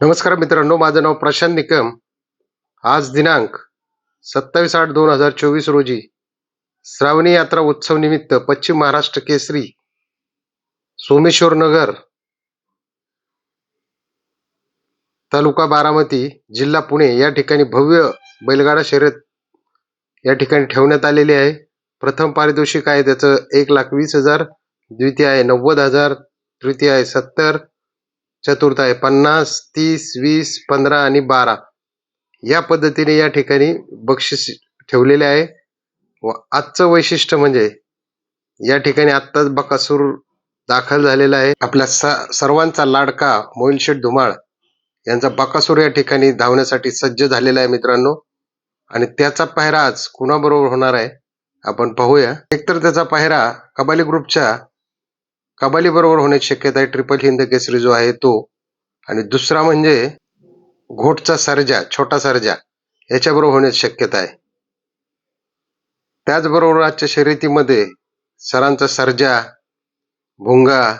नमस्कार मित्रांनो माझं नाव प्रशांत निकम. आज दिनांक सत्तावीस आठ दोन हजार चोवीस रोजी श्रावणी यात्रा उत्सव निमित्त पश्चिम महाराष्ट्र केसरी सोमेश्वर नगर तालुका बारामती जिल्हा पुणे या ठिकाणी भव्य बैलगाडा शर्यत या ठिकाणी ठेवण्यात आलेली आहे. प्रथम पारितोषिक आहे त्याचं एक लाख वीस हजार द्वितीय आहे नव्वद हजार तृतीय आहे सत्तर चतुर्थ आहे. पन्नास तीस वीस पंधरा आणि बारा. या पद्धतीने या ठिकाणी बक्षीस ठेवलेले आहे. व आजचं वैशिष्ट्य म्हणजे या ठिकाणी आत्ताच बकासूर दाखल झालेला आहे. आपल्या स- सर्वांचा लाडका मोहिलशेठ धुमाळ यांचा बकासूर या ठिकाणी धावण्यासाठी सज्ज झालेला आहे मित्रांनो. आणि त्याचा पायरा आज कुणाबरोबर होणार आहे आपण पाहूया. एकतर त्याचा पायरा कबाली ग्रुपच्या कबाली बरोबर होण्याची शक्यता आहे. ट्रिपल हिंद केसरी जो आहे तो. आणि दुसरा म्हणजे घोटचा सर्जा छोटा सर्जा याच्याबरोबर होण्याची शक्यता आहे. त्याचबरोबर आजच्या शर्यतीमध्ये सरांचा सर्जा भुंगा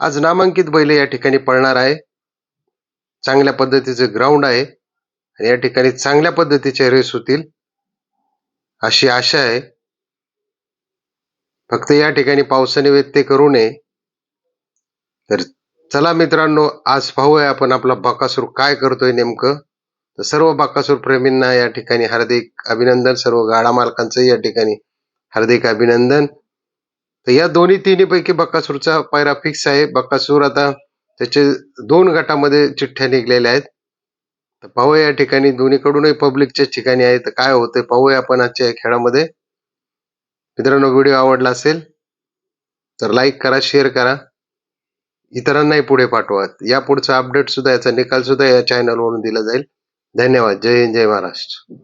आज नामांकित बैल या ठिकाणी पळणार आहे. चांगल्या पद्धतीचं ग्राउंड आहे. आणि या ठिकाणी चांगल्या पद्धतीचे रेस होतील. अशी आशा आहे. फक्त या ठिकाणी पावसाने व्यत्यय करू नये. तर चला मित्रांनो आज पाहूया आपण आपला बकासूर काय करतोय नेमकं. तर सर्व बकासूर प्रेमींना या ठिकाणी हार्दिक अभिनंदन सर्व गाडा मालकांचं या ठिकाणी हार्दिक अभिनंदन. तर या दोन्ही तिन्ही पैकी बकासूरचा पायरा फिक्स आहे. बकासूर आता त्याचे दोन गटामध्ये चिठ्ठ्या निघलेल्या आहेत. तर पाहूया या ठिकाणी दोन्हीकडूनही पब्लिकच्या ठिकाणी आहे. तर काय होतंय पाहूया आपण आजच्या या खेळामध्ये. मित्रांनो व्हिडिओ आवडला असेल तर लाईक करा शेअर करा. इतरांनाही पुढे पाठवा. या पुढचा अपडेट सुद्धा याचा निकाल सुद्धा या चॅनलवरून दिला जाईल. धन्यवाद. जय हिंद जय महाराष्ट्र.